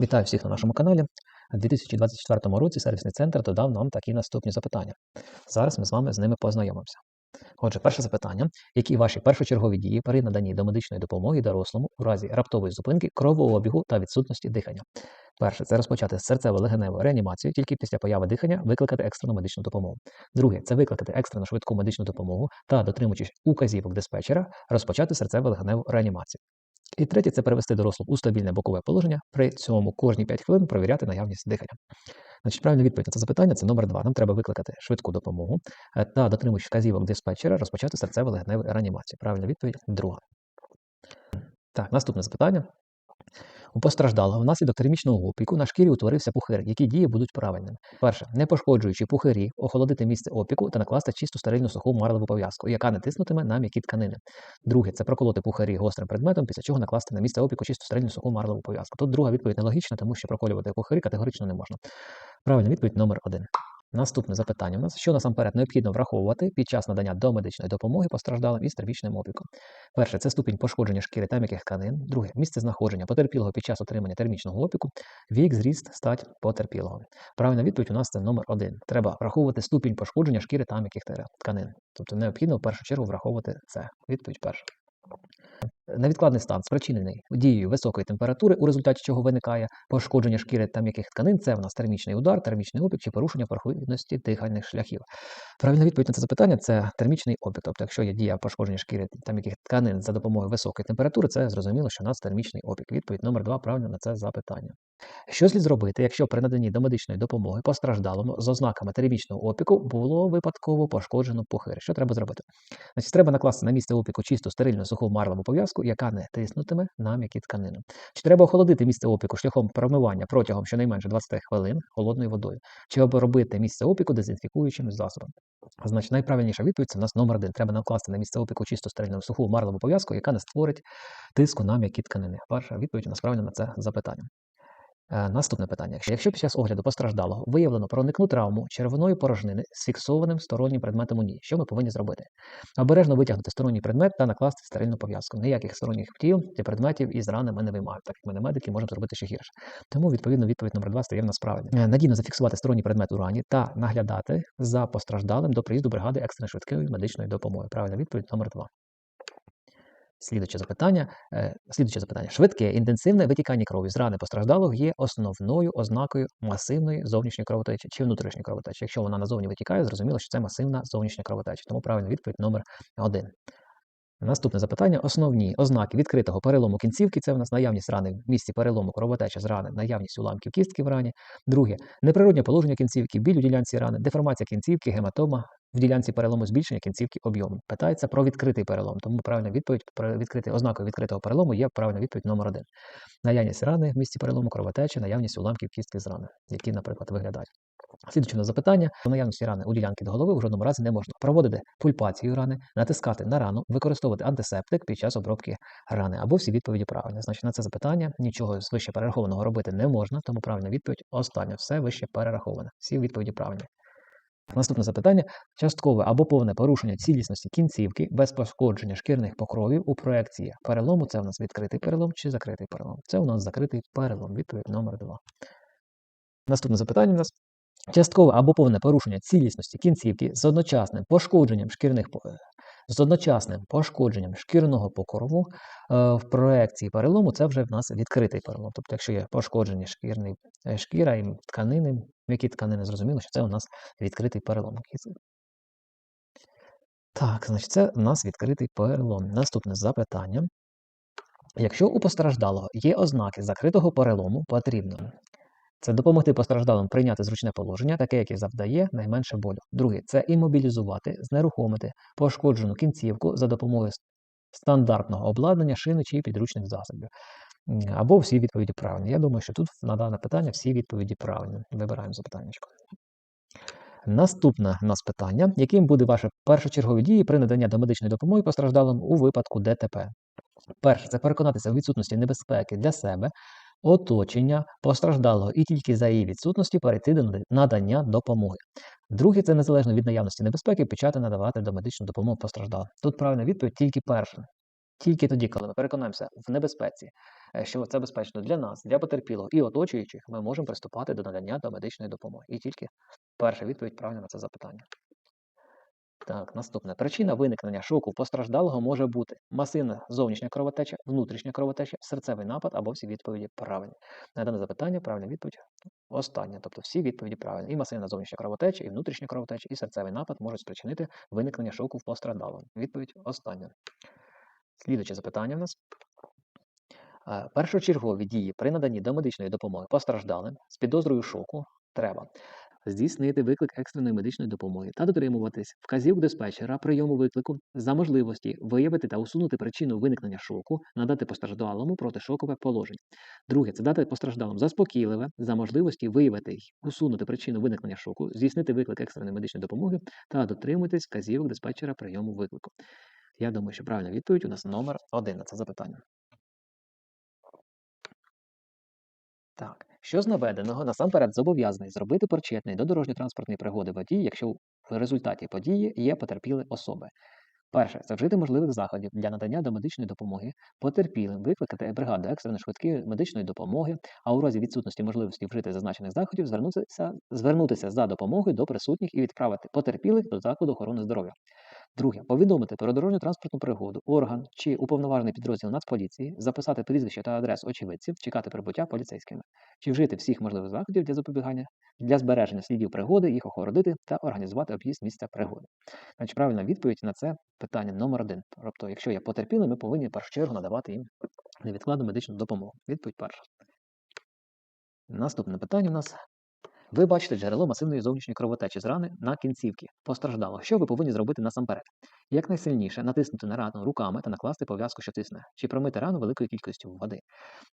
Вітаю всіх на нашому каналі. У 2024 році сервісний центр додав нам такі наступні запитання. Зараз ми з вами з ними познайомимося. Отже, перше запитання: які ваші першочергові дії при наданні домедичної допомоги дорослому у разі раптової зупинки кровообігу та відсутності дихання? Перше це розпочати серцево-легеневу реанімацію, тільки після появи дихання викликати екстрену медичну допомогу. Друге це викликати екстрену швидку медичну допомогу та, дотримуючись указівок диспетчера, розпочати серцево-легеневу реанімацію. І третє це перевести дорослу у стабільне бокове положення, при цьому кожні 5 хвилин провіряти наявність дихання. Значить, правильна відповідь на це запитання це номер 2. Нам треба викликати швидку допомогу е, та, дотримуючи вказівок диспетчера, розпочати серцево-легневу реанімацію. Правильна відповідь друга. Так, наступне запитання. У постраждалого внаслідок термічного опіку на шкірі утворився пухир, які дії будуть правильними. Перше, не пошкоджуючи пухирі, охолодити місце опіку та накласти чисту стерильну суху марлеву пов'язку, яка не тиснутиме на м'які тканини. Друге, це проколоти пухарі гострим предметом, після чого накласти на місце опіку чисту стерильну суху марлеву пов'язку. Тут друга відповідь нелогічна, тому що проколювати пухарі категорично не можна. Правильна відповідь номер один. Наступне запитання у нас, що насамперед необхідно враховувати під час надання домедичної допомоги постраждалим із термічним опіком. Перше це ступінь пошкодження шкіри та м'яких тканин. Друге місце знаходження потерпілого під час отримання термічного опіку, вік, зріст, стать потерпілого. Правильна відповідь у нас це номер один. Треба враховувати ступінь пошкодження шкіри та м'яких тканин. Тобто необхідно в першу чергу враховувати це. Відповідь перша. Невідкладний стан спричинений дією високої температури, у результаті чого виникає пошкодження шкіри та м'яких тканин. Це в нас термічний удар, термічний опік чи порушення прохідності дихальних шляхів. Правильна відповідь на це запитання це термічний опік. Тобто, якщо є дія пошкодження шкіри та м'яких тканин за допомогою високої температури, це зрозуміло, що у нас термічний опік. Відповідь номер два правильно на це запитання. Що слід зробити, якщо при наданні домедичної допомоги постраждалому з ознаками термічного опіку було випадково пошкоджено пухир? Що треба зробити? Значить, треба накласти на місце опіку чисту стерильну суху марлеву пов'язку, яка не тиснутиме на м'які тканини. Чи треба охолодити місце опіку шляхом промивання протягом щонайменше 20 хвилин холодною водою, чи обробити місце опіку дезінфікуючим засобом? Значить, найправильніша відповідь це у нас номер один. Треба накласти на місце опіку чисто стерильну суху марлеву пов'язку, яка не створить тиску на м'які тканини. Перша відповідь у нас правильна на це запитання. Е, Наступне питання: якщо під час огляду постраждалого виявлено проникну травму червоної порожнини з фіксованим стороннім предметом у ній, що ми повинні зробити? Обережно витягнути сторонній предмет та накласти стерильну пов'язку. Ніяких сторонніх втіл для предметів із рани ми не виймаємо, так як ми не медики можемо зробити ще гірше. Тому, відповідно, відповідь номер два стає в нас правильною. Е, Надійно зафіксувати сторонній предмет у рані та наглядати за постраждалим до приїзду бригади екстреної швидкої медичної допомоги. Правильна відповідь номер два. Слідуче запитання. е, Слідуче запитання. Швидке інтенсивне витікання крові з рани постраждалого є основною ознакою масивної зовнішньої кровотечі чи внутрішньої кровотечі. Якщо вона назовні витікає, зрозуміло, що це масивна зовнішня кровотеча. Тому правильна відповідь номер один. Наступне запитання: основні ознаки відкритого перелому кінцівки це в нас наявність рани в місці перелому кровотеча з рани, наявність уламків кістки в рані. Друге неприродне положення кінцівки, біль у ділянці рани, деформація кінцівки, гематома в ділянці перелому збільшення кінцівки об'єму. Питається про відкритий перелом. Тому правильна відповідь про відкритий ознакою відкритого перелому є правильна відповідь номер один. Наявність рани в місці перелому кровотечі, наявність уламків кістки з рани, які, наприклад, виглядають. Слідуючи на запитання, до наявності рани у ділянки до голови в жодному разі не можна проводити пульпацію рани, натискати на рану, використовувати антисептик під час обробки рани, або всі відповіді правильні. Значить, на це запитання нічого з вище перерахованого робити не можна, тому правильна відповідь остання. Все вище перераховане. Всі відповіді правильні. Наступне запитання: часткове або повне порушення цілісності кінцівки без пошкодження шкірних покровів у проекції перелому. Це у нас відкритий перелом чи закритий перелом. Це у нас закритий перелом. Відповідь номер 2. Наступне запитання у нас. Часткове або повне порушення цілісності кінцівки з одночасним пошкодженням шкірних з одночасним пошкодженням шкірного покрову е, в проекції перелому це вже в нас відкритий перелом. Тобто, якщо є пошкодження шкірний, е, шкіра і тканини, м'які тканини, зрозуміло, що це у нас відкритий перелом. Так, значить, це у нас відкритий перелом. Наступне запитання. Якщо у постраждалого є ознаки закритого перелому, потрібно це допомогти постраждалим прийняти зручне положення, таке, яке завдає найменше болю. Друге це імобілізувати, знерухомити пошкоджену кінцівку за допомогою стандартного обладнання, шини чи підручних засобів. Або всі відповіді правильні. Я думаю, що тут на дане питання всі відповіді правильні. Вибираємо запитання. Наступне нас питання: яким буде ваші першочергові дії при наданні домедичної допомоги постраждалим у випадку ДТП? Перше, це переконатися в відсутності небезпеки для себе, оточення постраждалого і тільки за її відсутності перейти до надання допомоги. Друге, це незалежно від наявності небезпеки, почати надавати домедичну допомогу постраждалим. Тут правильна відповідь тільки перша. Тільки тоді, коли ми переконаємося в небезпеці, е, що це безпечно для нас, для потерпілого і оточуючих, ми можемо приступати до надання до медичної допомоги. І тільки перша відповідь правильна на це запитання. Так, наступне. Причина виникнення шоку постраждалого може бути масивна зовнішня кровотеча, внутрішня кровотеча, серцевий напад або всі відповіді правильні. На дане запитання правильна відповідь остання. Тобто всі відповіді правильні. І масивна зовнішня кровотеча, і внутрішня кровотеча, і серцевий напад можуть спричинити виникнення шоку в постраждалому. Відповідь остання. Слідуюче запитання в нас. Е, Першочергові дії при наданні домедичної допомоги постраждалим з підозрою шоку треба здійснити виклик екстреної медичної допомоги та дотримуватись вказівок диспетчера прийому виклику за можливості виявити та усунути причину виникнення шоку, надати постраждалому протишокове положення. Друге це дати постраждалому заспокійливе за можливості виявити й усунути причину виникнення шоку, здійснити виклик екстреної медичної допомоги та дотримуватись вказівок диспетчера прийому виклику. Я думаю, що правильна відповідь у нас номер один на це запитання. Так, що з наведеного насамперед зобов'язаний зробити причетний до дорожньо-транспортної пригоди водій, якщо в результаті події є потерпіли особи. Перше, це вжити можливих заходів для надання домедичної допомоги потерпілим, викликати бригаду екстреної швидкої медичної допомоги, а у разі відсутності можливості вжити зазначених заходів, звернутися, звернутися за допомогою до присутніх і відправити потерпілих до закладу охорони здоров'я. Друге, повідомити про дорожню транспортну пригоду, орган чи уповноважений підрозділ Нацполіції, записати прізвище та адрес очевидців, чекати прибуття поліцейськими, чи вжити всіх можливих заходів для запобігання, для збереження слідів пригоди, їх охородити та організувати об'їзд місця пригоди. Значить, правильна відповідь на це питання номер один. Тобто, якщо є потерпіли, ми повинні в першу чергу надавати їм невідкладну медичну допомогу. Відповідь перша. Наступне питання у нас ви бачите джерело масивної зовнішньої кровотечі з рани на кінцівки. Постраждало. Що ви повинні зробити насамперед? Якнайсильніше натиснути на рану руками та накласти пов'язку, що тисне, чи промити рану великою кількістю води.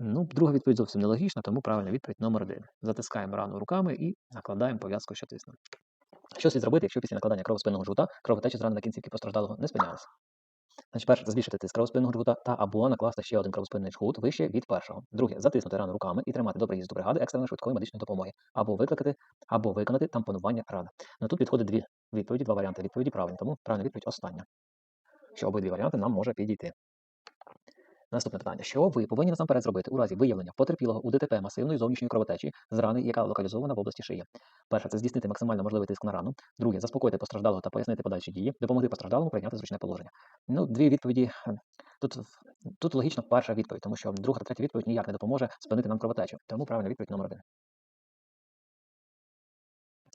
Ну, друга відповідь зовсім нелогічна, тому правильна відповідь номер один. Затискаємо рану руками і накладаємо пов'язку, що тисне. Що слід зробити, якщо після накладання кровоспинного жгута кровотеча з рани на кінцівки постраждалого не спинялася? Значить, перше, збільшити тиск кровоспинного жгута та або накласти ще один кровоспинний жгут вище від першого. Друге, затиснути рану руками і тримати до приїзду бригади екстреної швидкої медичної допомоги, або викликати, або виконати тампонування рани. Ну тут підходить дві відповіді, два варіанти відповіді правильні, тому правильна відповідь остання. Що обидві варіанти нам може підійти. Наступне питання: що ви повинні насамперед зробити у разі виявлення потерпілого у ДТП масивної зовнішньої кровотечі з рани, яка локалізована в області шиї? Перше це здійснити максимально можливий тиск на рану. Друге заспокоїти постраждалого та пояснити подальші дії, допомогти постраждалому прийняти зручне положення. Ну, дві відповіді тут тут логічно перша відповідь, тому що друга та третя відповідь ніяк не допоможе спинити нам кровотечу. Тому правильна відповідь номер один.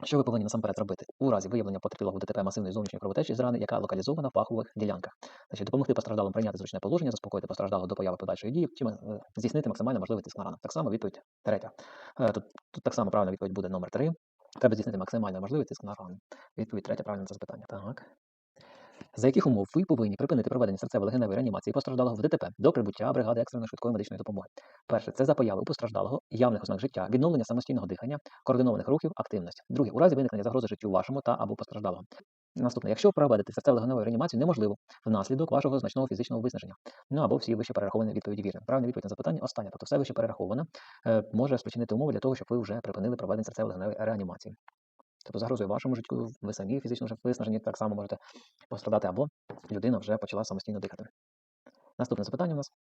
Що ви повинні насамперед зробити у разі виявлення потерпілого ДТП масивної зовнішньої кровотечі з рани, яка локалізована в пахових ділянках? Значить, допомогти постраждалому прийняти зручне положення, заспокоїти постраждалого до появи подальшої дії, чи е, здійснити максимально можливий тиск на рану. Так само відповідь третя. Е, тут, тут так само правильна відповідь буде номер три. Треба здійснити максимально можливий тиск на рану. Відповідь третя правильна на це запитання. Так. За яких умов ви повинні припинити проведення серцево-легеневої реанімації постраждалого в ДТП до прибуття бригади екстреної швидкої медичної допомоги? Перше це за появи у постраждалого, явних ознак життя, відновлення самостійного дихання, координованих рухів, активності. Друге, у разі виникнення загрози життю вашому та або постраждалого. Наступне, якщо проведити серцево-легеневу реанімацію неможливо внаслідок вашого значного фізичного виснаження, ну або всі вище перераховані відповіді вірні. Правильна відповідь на запитання остання, тобто все вище перераховане може спричинити умови для того, щоб ви вже припинили проведення серцево-легеневої реанімації. Тобто загрозує вашому життю, ви самі фізично виснажені, так само можете пострадати, або людина вже почала самостійно дихати. Наступне запитання у нас.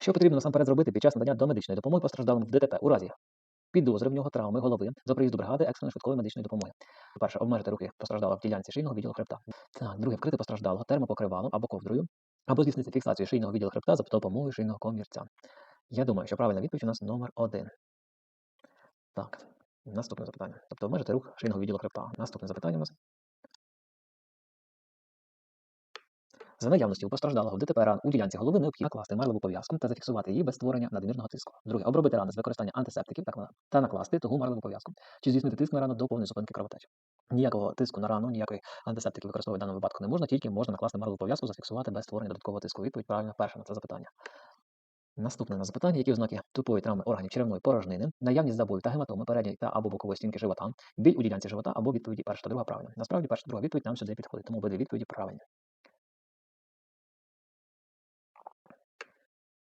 Що потрібно насамперед зробити під час надання домедичної допомоги постраждалим в ДТП у разі підозри в нього травми голови до приїзду бригади екстреної швидкої медичної допомоги? Перше, обмежити рухи постраждалого в ділянці шийного відділу хребта. Так, друге, вкрити постраждалого термопокривалом або ковдрою, або здійснити фіксацію шийного відділу хребта за допомогою шийного комірця. Я думаю, що правильна відповідь у нас номер один. Так. Наступне запитання. Тобто обмежити рух шийного відділу хребта. Наступне запитання у нас. За наявності у постраждалого ДТП ран у ділянці голови необхідно накласти марлеву пов'язку та зафіксувати її без створення надмірного тиску. Друге, обробити рану з використанням антисептиків та накласти тугу марлеву пов'язку. Чи здійснити тиск на рану до повної зупинки кровотечі. Ніякого тиску на рану, ніякої антисептики використовувати в даному випадку не можна, тільки можна накласти марлеву пов'язку, зафіксувати без створення додаткового тиску. Відповідь правильно перша на це запитання. Наступне на запитання, які ознаки тупої травми органів черевної порожнини, наявність забою та гематоми передньої та або бокової стінки живота, біль у ділянці живота або відповіді перша та друга правильна. Насправді перша та друга відповідь нам сюди підходить, тому обидві відповіді правильні.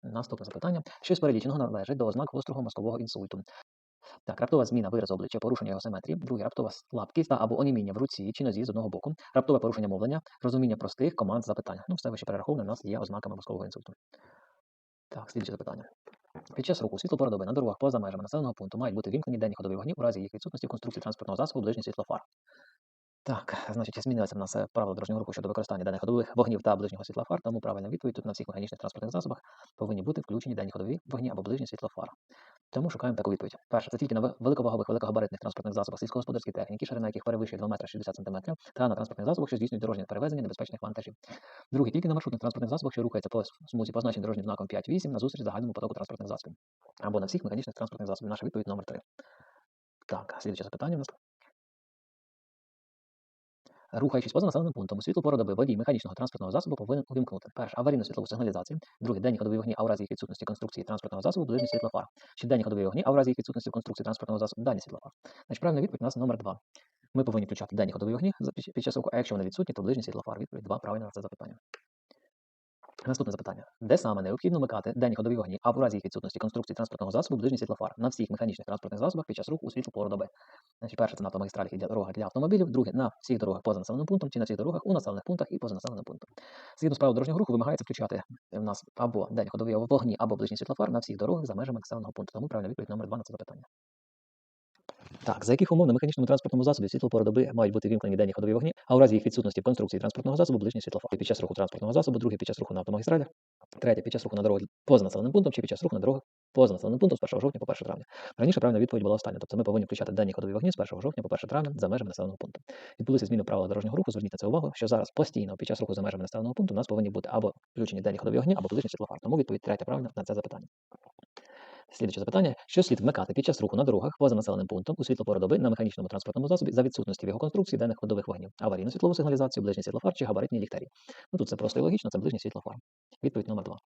Наступне запитання. Що з переліченого належить до ознак гострого мозкового інсульту? Так, раптова зміна виразу обличчя, порушення його симетрії. Друге, раптова слабкість та або оніміння в руці чи нозі з одного боку. Раптове порушення мовлення, розуміння простих команд запитання. Ну, все вище перераховане, у нас є ознаками мозкового інсульту. Так, слідче запитання. Під час руху світло доби на дорогах поза межами населеного пункту мають бути вімкнені денні ходові вогні у разі їх відсутності в конструкції транспортного засобу ближній світлофар. Так, значить, змінилися в нас е, правила дорожнього руху щодо використання денних ходових вогнів та ближнього світлофар, тому правильна відповідь тут на всіх механічних транспортних засобах повинні бути включені денні ходові вогні або ближній світлофар. Тому шукаємо таку відповідь. Перше, це тільки на великовагових великогабаритних транспортних засобах сільськогосподарської техніки, ширина яких перевищує 2 метри 60 см, та на транспортних засобах, що здійснюють дорожнє перевезення небезпечних вантажів. Друге, тільки на маршрутних транспортних засобах, що рухається по смузі, позначеній дорожнім знаком 5-8 назустріч загальному потоку транспортних засобів. Або на всіх механічних транспортних засобів. Наша відповідь номер 3. Так, слідче запитання у нас. Рухаючись поза населеним пунктом, у світло пору доби водій механічного транспортного засобу повинен увімкнути перше аварійну світлову сигналізацію, друге денні ходові вогні, а у разі їх відсутності конструкції транспортного засобу ближній світлофар. Чи денні ходові вогні, а у разі їх відсутності конструкції транспортного засобу дальній світлофар. Значить, правильна відповідь у нас номер 2. Ми повинні включати денні ходові вогні під час руху, а якщо вони відсутні, то ближній світлофар. Відповідь 2 правильно на це запитання. Наступне запитання. Де саме необхідно вмикати денні ходові вогні, а в разі їх відсутності конструкції транспортного засобу ближній світлофар на всіх механічних транспортних засобах під час руху у світло доби? Значить, перше це на автомагістралях і дорогах для автомобілів, друге на всіх дорогах поза населеним пунктом чи на всіх дорогах у населених пунктах і поза населеним пунктом. Згідно з правил дорожнього руху вимагається включати в нас або день ходові вогні, або ближній світлофар на всіх дорогах за межами населеного пункту. Тому правильна відповідь номер 2 на це запитання. Так, за яких умов на механічному транспортному засобі світло пори доби мають бути вімкнені денні ходові вогні, а у разі їх відсутності в конструкції транспортного засобу ближній світлофар під час руху транспортного засобу, другий під час руху на автомагістралях, третє під час руху на дорогах поза населеним пунктом чи під час руху на дорогах поза населеним пунктом з 1 жовтня по 1 травня. Раніше правильна відповідь була остання, тобто ми повинні включати денні ходові вогні з 1 жовтня по 1 травня за межами населеного пункту. Відбулися зміни правил дорожнього руху. Зверніть на це увагу, що зараз постійно під час руху за межами населеного пункту у нас повинні бути або включені денні ходові вогні, або ближній світлофар. Тому відповідь третя правильна на це запитання. Слідуюче запитання: що слід вмикати під час руху на дорогах поза населеним пунктом у світло доби на механічному транспортному засобі за відсутності в його конструкції денних ходових вогнів, аварійну світлову сигналізацію, ближній світлофар чи габаритні ліхтарі. Ну тут це просто і логічно, це ближній світлофар. Відповідь номер 2.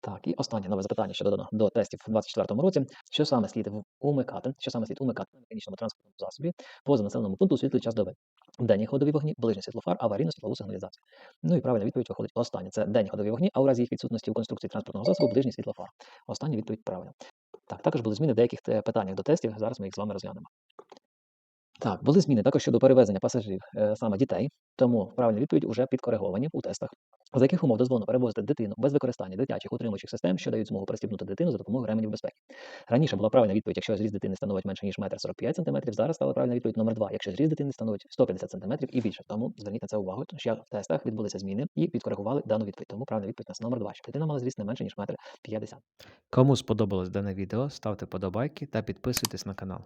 Так, і останнє нове запитання щодо додано до тестів у 2024 році. Що саме слід умикати? Що саме слід умикати на механічному транспортному засобі поза населеному пункту у світлий час доби? Денні ходові вогні, ближній світлофар, аварійну світлову сигналізацію. Ну і правильна відповідь виходить останнє. Це денні ходові вогні, а у разі їх відсутності у конструкції транспортного засобу ближній світлофар. Остання відповідь правильна. Так, також були зміни в деяких е, питаннях до тестів. Зараз ми їх з вами розглянемо. Так, були зміни також щодо перевезення пасажирів, е, саме дітей, тому правильні відповідь вже підкориговані у тестах. За яких умов дозволено перевозити дитину без використання дитячих утримуючих систем, що дають змогу пристібнути дитину за допомогою ременів безпеки. Раніше була правильна відповідь, якщо зріст дитини становить менше ніж 1,45 см, зараз стала правильна відповідь номер 2, якщо зріст дитини становить 150 см і більше. Тому зверніть на це увагу, що в тестах відбулися зміни і підкоригували дану відповідь. Тому правильна відповідь у нас номер 2, щоб дитина мала зріст не менше ніж 1,50 м. Кому сподобалось дане відео, ставте подобайки та підписуйтесь на канал.